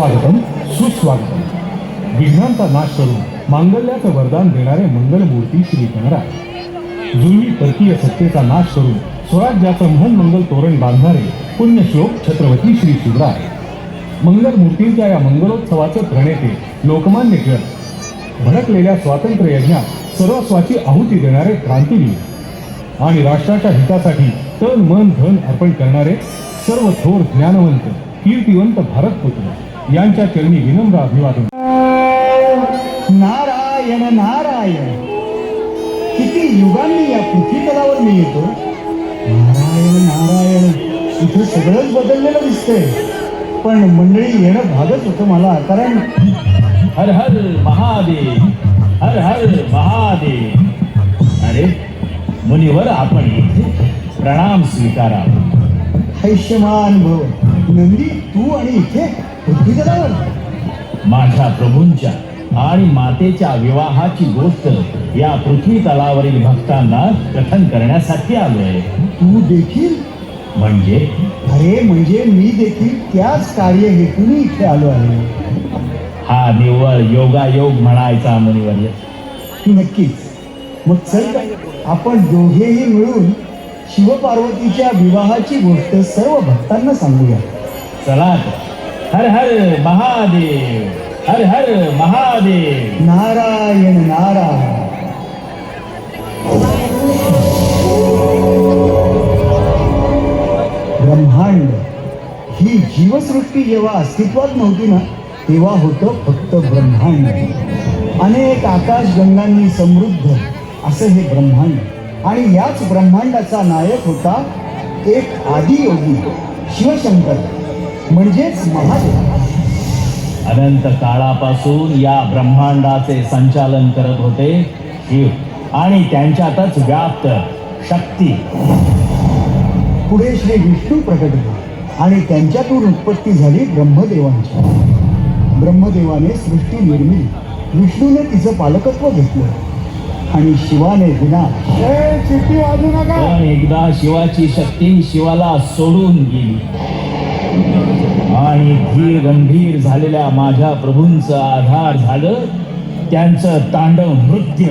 स्वागतम सुस्वागतम. विघ्नांचा नाश करून मांगल्याचं वरदान देणारे मंगलमूर्ती श्री गणराय. जुनी परकीय सत्तेचा नाश करून स्वराज्याचं महन मंगल तोरण बांधणारे पुण्यश्लोक छत्रपती श्री शिवराय. मंगलमूर्तींच्या या मंगलोत्सवाचे प्रणेते लोकमान्य टिळक. भडकलेल्या स्वातंत्र्य यज्ञात सर्वस्वाची आहुती देणारे क्रांतीवीर. आणि राष्ट्राच्या हितासाठी तन मन धन अर्पण करणारे सर्व थोर ज्ञानवंत कीर्तिवंत भारतपुत्र यांच्या चरणी विनम्र अभिवादन. नारायण नारायण. किती युगांनी या पृथ्वी तलावर मी येतो? नारायण नारायण इथे सगळंच बदललेलं दिसतंय. पण मंडळी येणं भागच होतं मला कारण हर हर महादेव हर हर महादेव. अरे मुनिवर आपण इथे प्रणाम स्वीकारा. हैष्यमान भव. नंदी तू आणि इथे माझ्या प्रभूंच्या आणि मातेच्या विवाहाची गोष्ट या पृथ्वी तलावरील भक्तांना कथन करण्यासाठी आलोय. तू देखील? म्हणजे? अरे म्हणजे मी देखील त्याच कार्य हेतून इथे आलो आहे. हा निव्वळ योगायोग म्हणायचा मुनिवर्य. नक्कीच. मग चल आपण दोघेही मिळून शिवपार्वतीच्या विवाहाची गोष्ट सर्व भक्तांना सांगूया. चला तर. हर हर महादेव हर हर महादेव। नारायण नारायण। ब्रह्मांड ही जीवसृष्टी जेव्हा अस्तित्वात नव्हती ना तेव्हा होतं फक्त ब्रह्मांड. अनेक आकाशगंगांनी समृद्ध असं हे ब्रह्मांड. आणि याच ब्रह्मांडाचा नायक होता एक आदियोगी शिवशंकर. म्हणजेच महादेव. अनंत काळापासून या ब्रह्मांडाचे संचालन करत होते. शिव आणि त्यांच्यातच व्याप्त शक्ती. पुढे श्री विष्णू प्रकट झाले आणि त्यांच्यातून उत्पत्ती झाली ब्रह्मदेवांची. ब्रह्मदेवाने सृष्टी निर्मिली विष्णूने तिचं पालकत्व घेतलं आणि शिवाने पण एकदा शिवाची शक्ती शिवाला सोडून गेली. आणि धीर गंभीर झालेल्या माझ्या प्रभूंचं आधार झालं. त्यांचं तांडव नृत्य.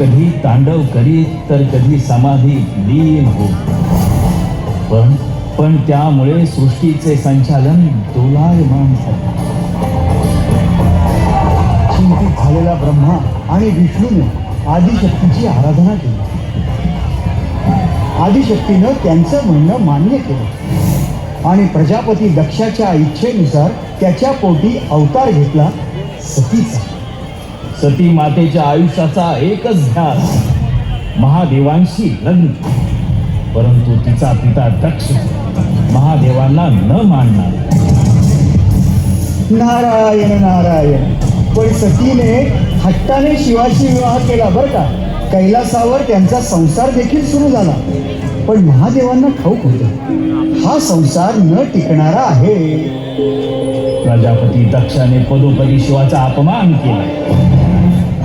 कधी तांडव करीत तर कधी समाधी लीन हो पण पण त्यामुळे सृष्टीचे संचालन दोलायमान झाले. चिंतित झालेला ब्रह्मा आणि विष्णूने आदिशक्तीची आराधना केली. आदिशक्तीनं त्यांचं म्हणणं मान्य केलं. आणि प्रजापती दक्षाच्या इच्छेनुसार त्याच्या पोटी अवतार घेतला सतीचा. सती मातेच्या आयुष्याचा एकच ध्यास. महादेवांशी लग्न. परंतु तिचा पिता दक्ष. महादेवांना न मानणार. नारायण नारायण. पण सतीने हट्टाने शिवाशी विवाह केला बरं का? कैलासावर त्यांचा संसार देखील सुरू झाला. पण महादेवांना ठाऊक होतं. हा संसार न टिकणारा आहे. प्रजापती दक्षाने पदोपदी शिवाचा अपमान केला.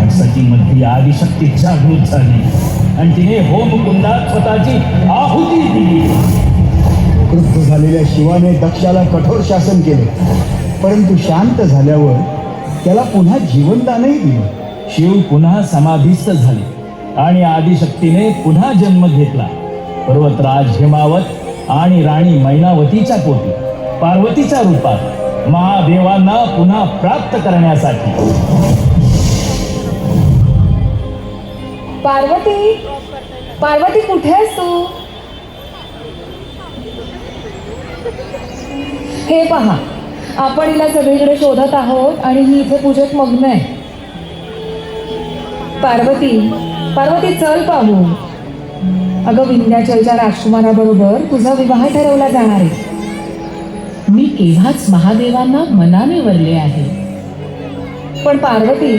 सतीमध्ये आदिशक्ती जागृत झाली. आणि तिने होमकुंडात स्वतःची आहुती दिली. क्रुद्ध झालेल्या शिवाने दक्षाला कठोर शासन केले. परंतु शांत झाल्यावर त्याला पुन्हा जीवनदानही दिले. शिव पुन्हा समाधीस्थ झाले. आणि आदिशक्तीने पुन्हा जन्म घेतला. पर्वतराज हिमावत आणि राणी मैनावतीच्या पोटी पार्वतीच्या रूपात महादेवांना पुन्हा प्राप्त करण्यासाठी. पार्वती पार्वती कुठे आहेस तू? हे पहा आपण हिला सगळीकडे शोधत आहोत आणि ही इथे पूजेत मग्न आहे. पार्वती पार्वती चल पाहू. अगं विंध्याचलच्या राजकुमाराबरोबर तुझा विवाह ठरवला जाणार आहे. मी केव्हाच महादेवांना मनाने वरले आहे. पण पार्वती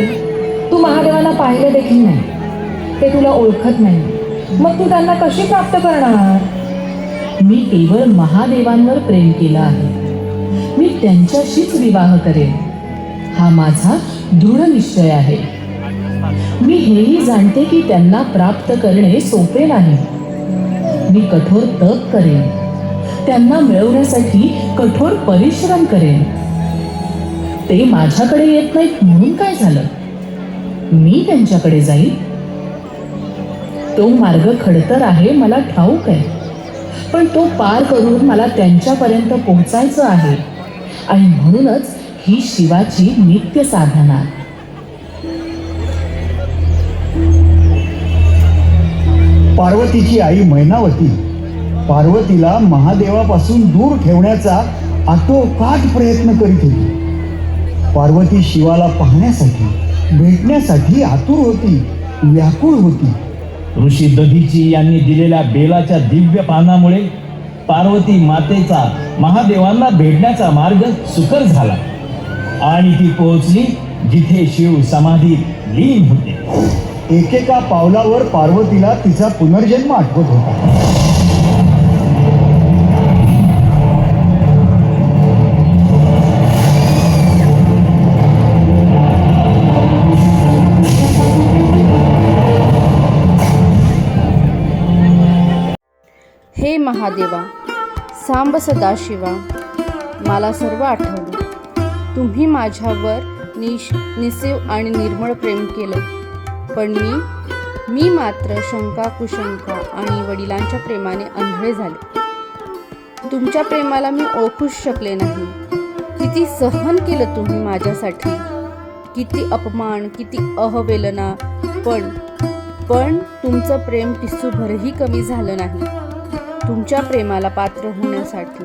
तू महादेवांना पाहिलं देखील नाही. ते तुला ओळखत नाही. मग तू त्यांना कशी प्राप्त करणार? मी केवळ महादेवांवर प्रेम केलं आहे. मी त्यांच्याशीच विवाह करेन. हा माझा दृढ निश्चय आहे. मी हेही जाणते की त्यांना प्राप्त करणे सोपे नाही. मी कठोर तप करेन. त्यांना मिळवण्यासाठी कठोर परिश्रम करेन. ते माझ्याकडे येत नाहीत म्हणून काय झालं? मी त्यांच्याकडे जाईल तो मार्ग खडतर आहे मला ठाऊक आहे. पण तो पार करून मला त्यांच्यापर्यंत पोहोचायचं आहे. आणि म्हणूनच ही शिवाची नित्य साधना. पार्वतीची आई मैनावती. पार्वतीला महादेवापासून दूर ठेवण्याचा आटोकाट प्रयत्न करीत होती. पार्वती शिवाला पाहण्यासाठी भेटण्यासाठी आतुर होती व्याकुळ होती. ऋषी दधीची यांनी दिलेल्या बेलाच्या दिव्य पानामुळे पार्वती मातेचा महादेवांना भेटण्याचा मार्ग सुकर झाला. आणि ती पोहोचली जिथे शिव समाधीत लीन होते. एकेका पावलावर पार्वतीला तिचा पुनर्जन्म आठवत होता. महादेवा सांब सदाशिवा मला सर्व आठवलं. तुम्ही माझ्यावर निश निसेव आणि निर्मळ प्रेम केलं. पण मी मी मात्र शंका कुशंका आणि वडिलांच्या प्रेमाने आंधळे झाले. तुमच्या प्रेमाला मी ओळखूच शकले नाही. किती सहन केलं तुम्ही माझ्यासाठी. किती अपमान किती अहवेलना पण पण तुमचं प्रेम टिसूभरही कमी झालं नाही. तुमच्या प्रेमाला पात्र होण्यासाठी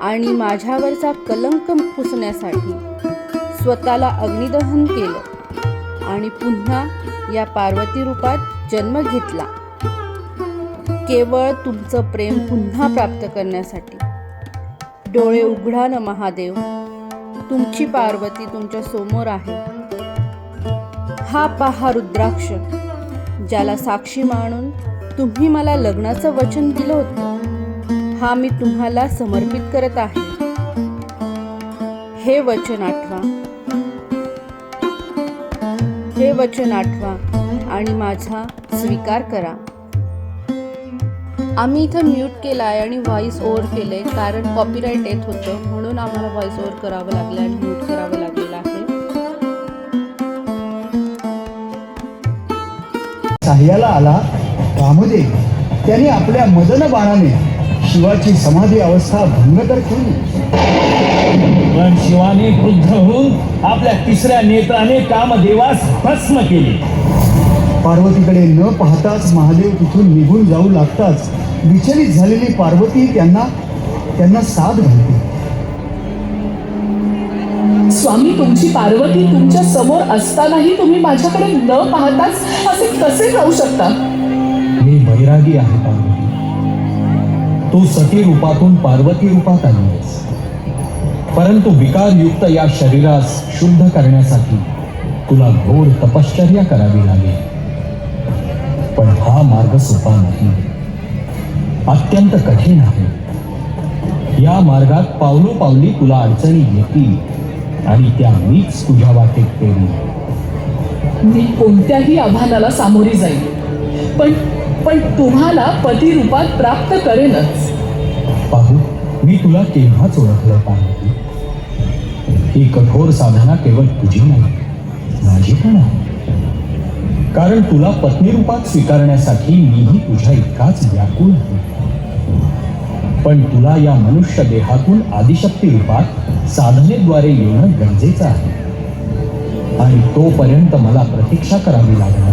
आणि माझ्यावरचा कलंक पुसण्यासाठी स्वतःला अग्निदहन केलं आणि पुन्हा या पार्वती रूपात जन्म घेतला. केवळ तुमचं प्रेम पुन्हा प्राप्त करण्यासाठी. डोळे उघडा न महादेव. तुमची पार्वती तुमच्यासमोर आहे. हा पहा रुद्राक्ष ज्याला साक्षी मानून तुम्ही मला लग्नाचं वचन दिलं होतं. हा मी तुम्हाला समर्पित करत आहे. हे वचन आठवा. हे वचन आठवा आणि माझा स्वीकार करा. आम्ही इथं म्यूट केला आहे आणि व्हॉइस ओव्हर केलंय कारण कॉपीराईट येत होतं म्हणून आम्हाला व्हॉइस ओव्हर करावं लागलं आणि म्यूट करावं लागलेलं आहे. सहाय्याला आला. रामदेव त्याने आपल्या मदन बाणाने शिवाची समाधी अवस्था भंग तर केली. पण शिवाने क्रुद्ध होऊन आपल्या तिसऱ्या नेत्राने कामदेवास भस्म केले. पार्वतीकडे न पाहताच महादेव तिथून निघून जाऊ लागताच विचलित झालेली पार्वती त्यांना त्यांना साथ घालते. स्वामी तुमची पार्वती तुमच्यासमोर असतानाही तुम्ही माझ्याकडे न पाहताच असे कसे राहू शकता? मी आहे पार्वती तू सती रूपातून पार्वती रूपात आलीस परंतु विकारयुक्त या शरीरास शुद्ध करण्यासाठी तुला घोर तपश्चर्या करावी लागेल. पण हा मार्ग सोपा नाही. अत्यंत कठीण आहे. या मार्गात पावलो पावली तुला अडचणी येतील आणि त्या मीच तुझ्या वाटेत पेरी मी कोणत्याही आव्हानाला सामोरी जाईल पण पण तुम्हाला पती रूपात प्राप्त करेनच. पाहू मी तुला केव्हाच ओळखलं पाहिजे? ही कठोर साधना केवळ तुझी नाही माझी पण आहे. कारण तुला पत्नी रूपात स्वीकारण्यासाठी मीही तुझ्या इतकाच व्याकुळ आहे. पण तुला या मनुष्य देहातून आदिशक्ती रूपात साधनेद्वारे येणं गरजेचं आहे. आणि तोपर्यंत मला प्रतीक्षा करावी लागणार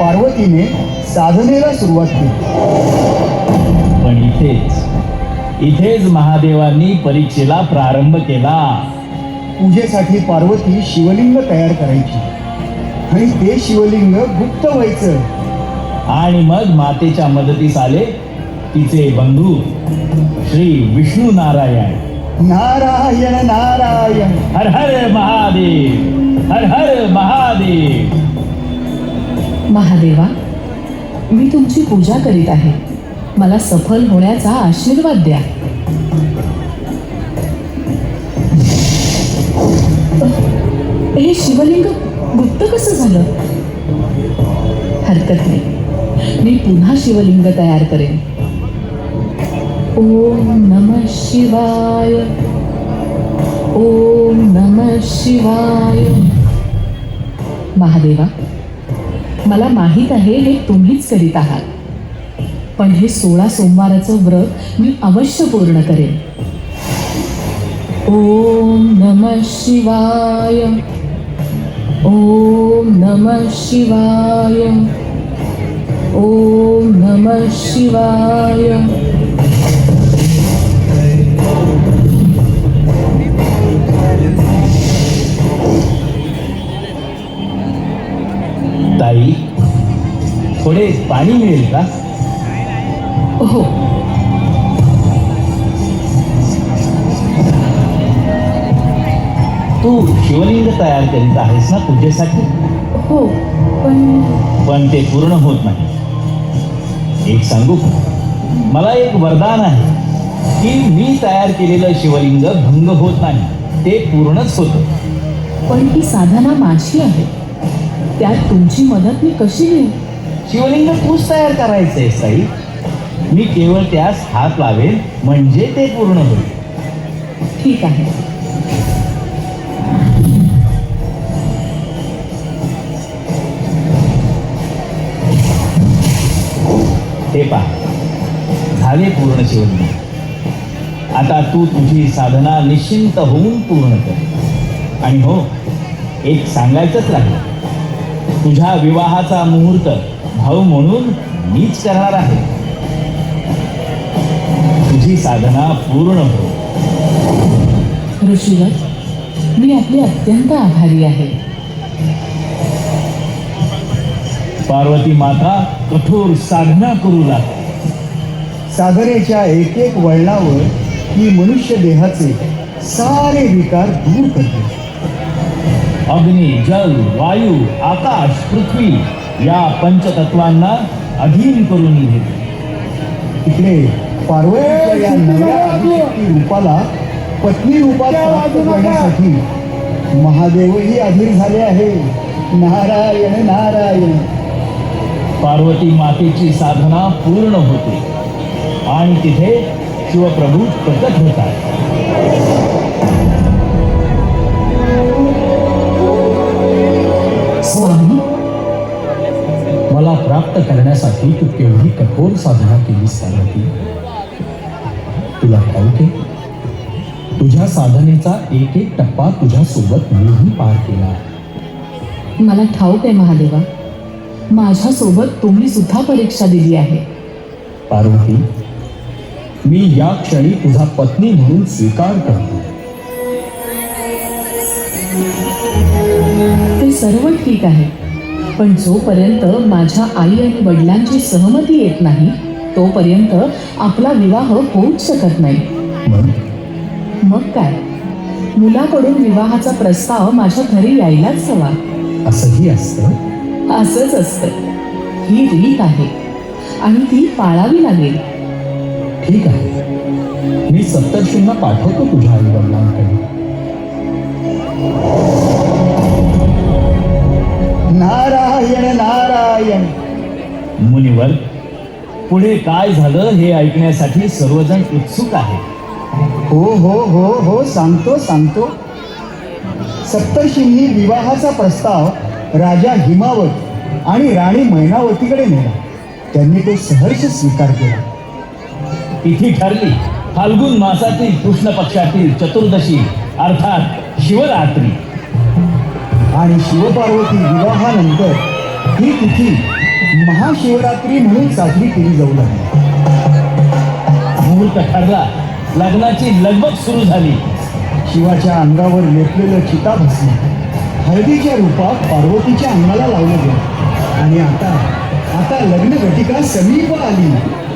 पार्वतीने साधनेला सुरुवात केली. पण इथेच इथेच महादेवांनी परीक्षेला प्रारंभ केला. पूजेसाठी पार्वती शिवलिंग तयार करायची. आणि ते शिवलिंग गुप्त व्हायचं. आणि मग मातेच्या मदतीस आले तिचे बंधू श्री विष्णू नारायण. नारायण नारायण. हर हर महादेव हर हर महादेव. महादेवा मी तुमची पूजा करीत आहे. मला सफल होण्याचा आशीर्वाद द्या. हे शिवलिंग गुप्त कसं झालं? हरकत नाही. मी पुन्हा शिवलिंग तयार करेन. ओम नम शिवाय. ओम नम शिवाय. महादेवा मला माहीत आहे हे तुम्हीच करीत आहात. पण हे सोळा सोमवाराचं व्रत मी अवश्य पूर्ण करेन. ओम नम शिवाय. ओम नम शिवाय. ओम नम शिवाय. थोडे पाणी मिळेल का? हो. तू शिवलिंग तयार करीत आहेस ना पूजेसाठी? हो पण पण ते पूर्ण होत नाही. एक सांगू का? मला एक वरदान आहे की मी तयार केलेलं शिवलिंग भंग होत नाही. ते पूर्णच होतं. पण ही साधना माझी आहे. त्यात तुमची मदत मी कशी घेऊ? शिवलिंग तूच तयार करायचंय साई. मी केवळ त्यास हात लावेल म्हणजे ते पूर्ण होईल. ठीक आहे. हे पहा. झाले पूर्ण शिवलिंग. आता तू तुझी साधना निश्चिंत होऊन पूर्ण कर. आणि हो एक सांगायचंच राहील. तुझ्या विवाहाचा मुहूर्त भाऊ म्हणून मीच करणार आहे. तुझी साधना पूर्ण हो. ऋषीवर मी आपले अत्यंत आभारी आहे. पार्वती माता कठोर साधना करू लागते साधनेच्या एक एक वळणावर ही मनुष्य देहाचे सारे विकार दूर करते. अग्नी जल वायू आकाश पृथ्वी या पंचतत्वांना अधीन करून घेते. इकडे पार्वतीच्या या नव्या आदिशक्ती रूपाला पत्नी रूपात प्राप्त करण्यासाठी महादेवही अधीर झाले आहे. नारायण नारायण. पार्वती मातेची साधना पूर्ण होते. आणि तिथे शिवप्रभू प्रकट होतात. स्वामी मला प्राप्त करण्यासाठी तू केवढी कठोर साधना केलीस पार्वती तुला ठाऊक तुझ्या साधनेचा एक एक टप्पा तुझ्या सोबत मीही पार केला. मला ठाऊक आहे महादेवा. माझ्यासोबत तुम्ही सुद्धा परीक्षा दिली आहे. पार्वती मी या क्षणी तुझा पत्नी म्हणून स्वीकार करतो. ते सर्व ठीक आहे. पण जोपर्यंत माझ्या आई आणि वडिलांची सहमती येत नाही तोपर्यंत आपला विवाह होऊच शकत नाही. मग? मग काय? मुलाकडून विवाहाचा प्रस्ताव माझ्या घरी यायलाच हवा. असंही असतं? असंच असतं. ही रीत आहे. आणि ती पाळावी लागेल. ठीक आहे. मी सप्तर्षींना पाठवतो तुझ्या आई वडिलांकडे नारायण नारायण. मुनिवर पुढे काय झालं हे ऐकण्यासाठी सर्वजण उत्सुक आहे हो हो हो हो सांगतो सांगतो. सप्तर्षींनी विवाहाचा प्रस्ताव राजा हिमावत आणि राणी मैनावतीकडे नेला. त्यांनी तो सहर्ष स्वीकार केला. तिथी ठरली फाल्गुन मासातील कृष्ण पक्षातील चतुर्दशी अर्थात शिवरात्री. आणि शिवपार्वती विवाहानंतर ही तिथी महाशिवरात्री म्हणून साजरी केली जाऊ लागली. मुहूर्त ठरला. लग्नाची लगबग सुरू झाली. शिवाच्या अंगावर लेपलेलं चिताभस्म हळदीच्या रूपात पार्वतीच्या अंगाला लावलं गेलं. आणि आता आता लग्न घटिका समीप आली.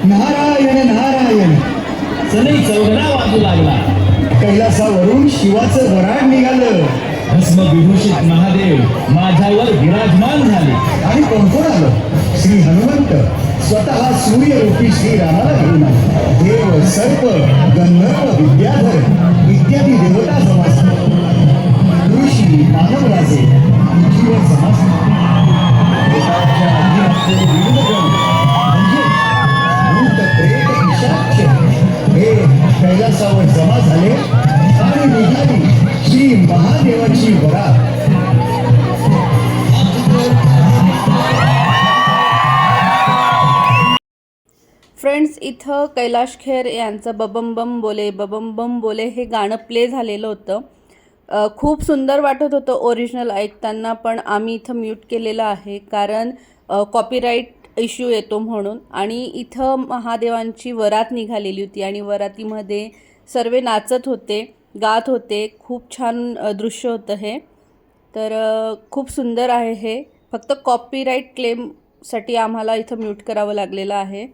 नारायण नारायण. सनई चौघडा वाजू लागला. कैलासावरून शिवाचं वराड निघालं. भस्मविभूषित महादेव माझ्यावर विराजमान झाले. आणि कोण कोण आलं? श्री हनुमंत. स्वतः सूर्यरूपी श्रीरामाला घेऊन आले. देव सर्प गंधर्व विद्याधर इत्यादी देवता समाज ऋषी मानवराजे पृथ्वीवर समाज म्हणजे कैलासावर जमा झाले. आणि निघाली. श्री महादेवाची वरात फ्रेंड्स इथं कैलाश खेर यांचं बबम बम बोले बबम बम बोले हे गाणं प्ले झालेलं होतं. खूप सुंदर वाटत होतं ओरिजिनल ऐकताना पण आम्ही इथं म्यूट केलेलं आहे कारण कॉपीराईट इश्यू येतो म्हणून. आणि इथं महादेवांची वरात निघालेली होती आणि वरातीमध्ये सर्व नाचत होते. गात होते. खूप छान दृश्य होतं हे. तर खूप सुंदर आहे हे. फक्त कॉपीराईट क्लेमसाठी आम्हाला इथं म्यूट करावं लागलेलं आहे.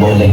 বলে।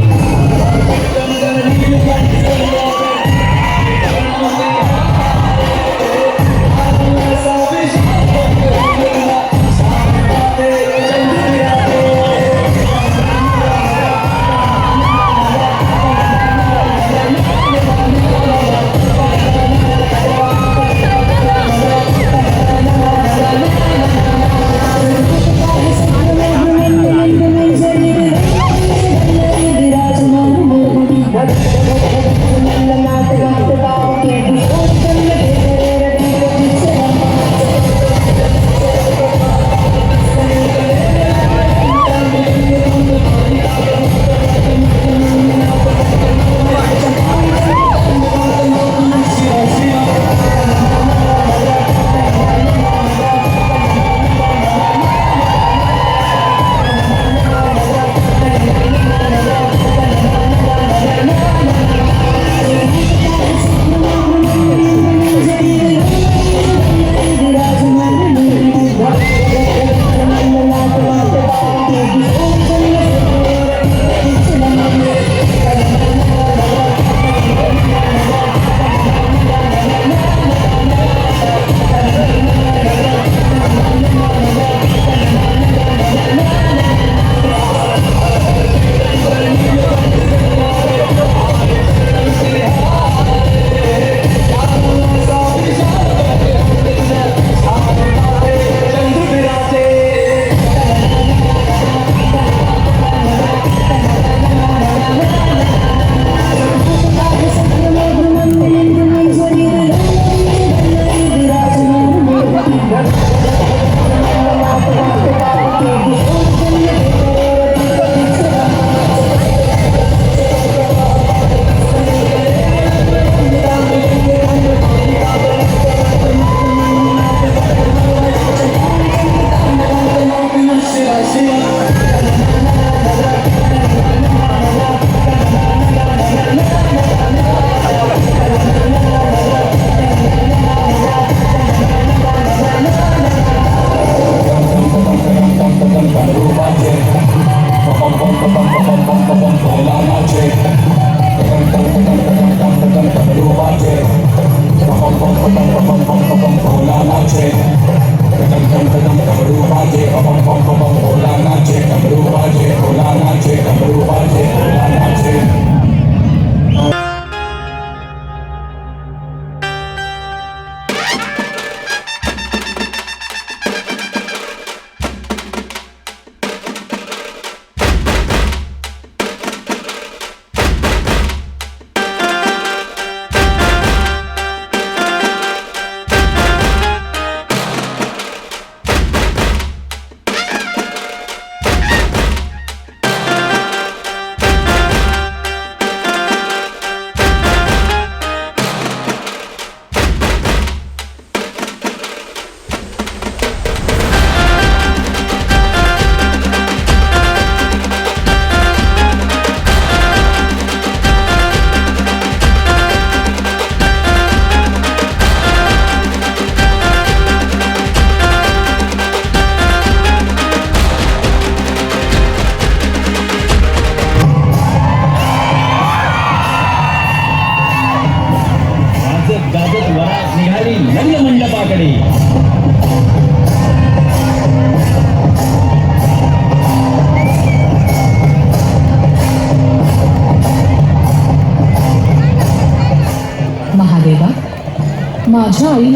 Bum, bum, bum,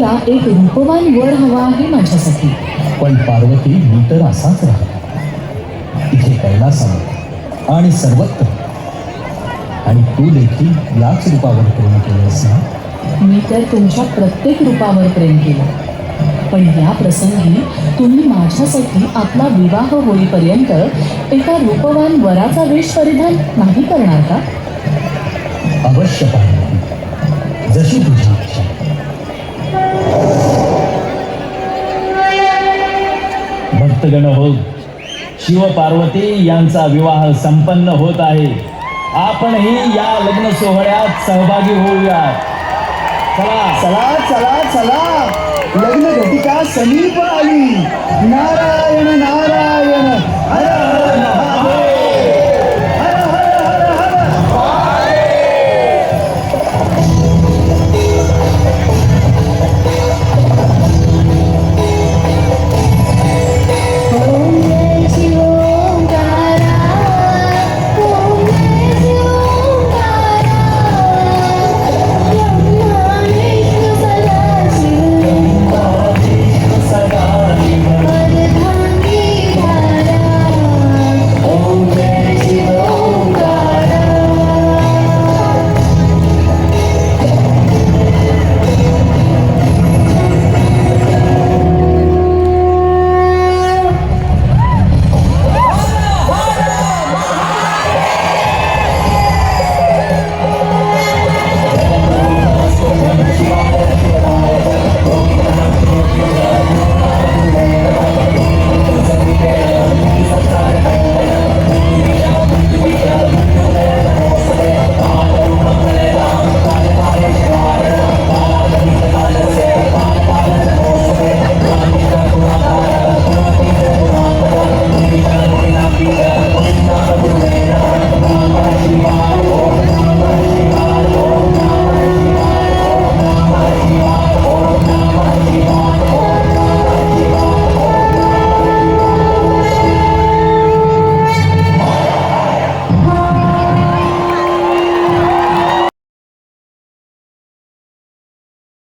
आईला एक रूपवान वर हवा आहे माझ्यासाठी. पण पार्वती मी तर असाच राहिला. इथे कैलासावर आणि सर्वत्र. आणि तू देखील याच रूपावर प्रेम केलंस ना मी तर तुमच्या प्रत्येक रूपावर प्रेम केलं. पण या प्रसंगी तुम्ही माझ्यासाठी आपला विवाह होईपर्यंत एका रूपवान वराचा वेश परिधान नाही करणार का? अवश्य जशी तुझी भक्तगण हो. शिव पार्वती यांचा विवाह संपन्न होत आहे. आपणही या लग्न सोहळ्यात सहभागी होऊया चला. चला चला चला. लग्न घटिका समीप आली. नारायण नारायण.